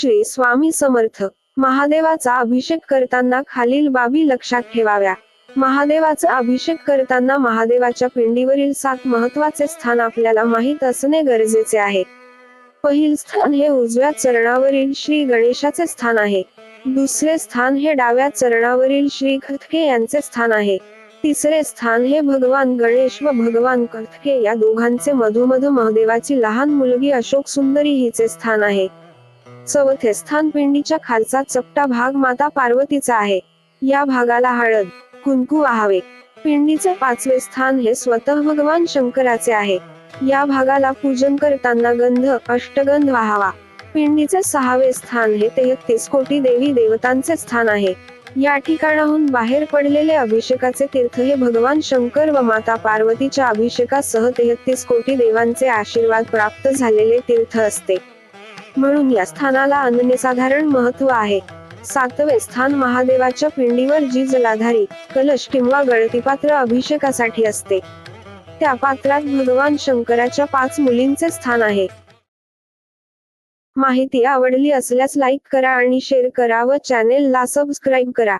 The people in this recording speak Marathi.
श्री स्वामी समर्थ. महादेवाचा अभिषेक करताना खालील बाबी लक्षात ठेवाव्या. महादेवाचा अभिषेक करताना महादेवाच्या पिंडीवरील सात महत्त्वाचे स्थान आपल्याला माहीत असणे गरजेचे आहे. पहिल स्थान हे उजव्या चरणावरील श्री गणेशाचे स्थान आहे. दुसरे स्थान हे डाव्या चरणावरील श्री खतके यांचे स्थान आहे. तिसरे स्थान हे भगवान गणेश व भगवान कथके या दोघांचे मधोमध महादेवाची लहान मुलगी अशोक सुंदरी हिचे स्थान आहे. चौथे स्थान पिंडीच्या खालचा चपटा भाग माता पार्वतीचा आहे. या भागाला हळद कुंकू वाहावे पिंडीचे पाचवे स्थान हे स्वतः भगवान शंकराचे आहे. या भागाला पूजन करताना गंध अष्टगंध वाहावा पिंडीचे सहावे स्थान हे तेहतीस कोटी देवी देवतांचे स्थान आहे. या ठिकाणाहून बाहेर पडलेले अभिषेकाचे तीर्थ हे भगवान शंकर व माता पार्वतीच्या अभिषेकासह तेहतीस कोटी देवांचे आशीर्वाद प्राप्त झालेले तीर्थ असते. म्हणून या स्थानाला अनन्यसाधारण महत्त्व आहे. सातवे स्थान महादेवाच्या पिंडीवर जी जलाधारी कलश किंवा गळती पात्र अभिषेकासाठी असते. त्या पात्रात भगवान शंकराच्या पाच मुलींचे स्थान आहे. माहिती आवडली असल्यास लाईक करा आणि शेअर करा व चॅनेलला सबस्क्राईब करा.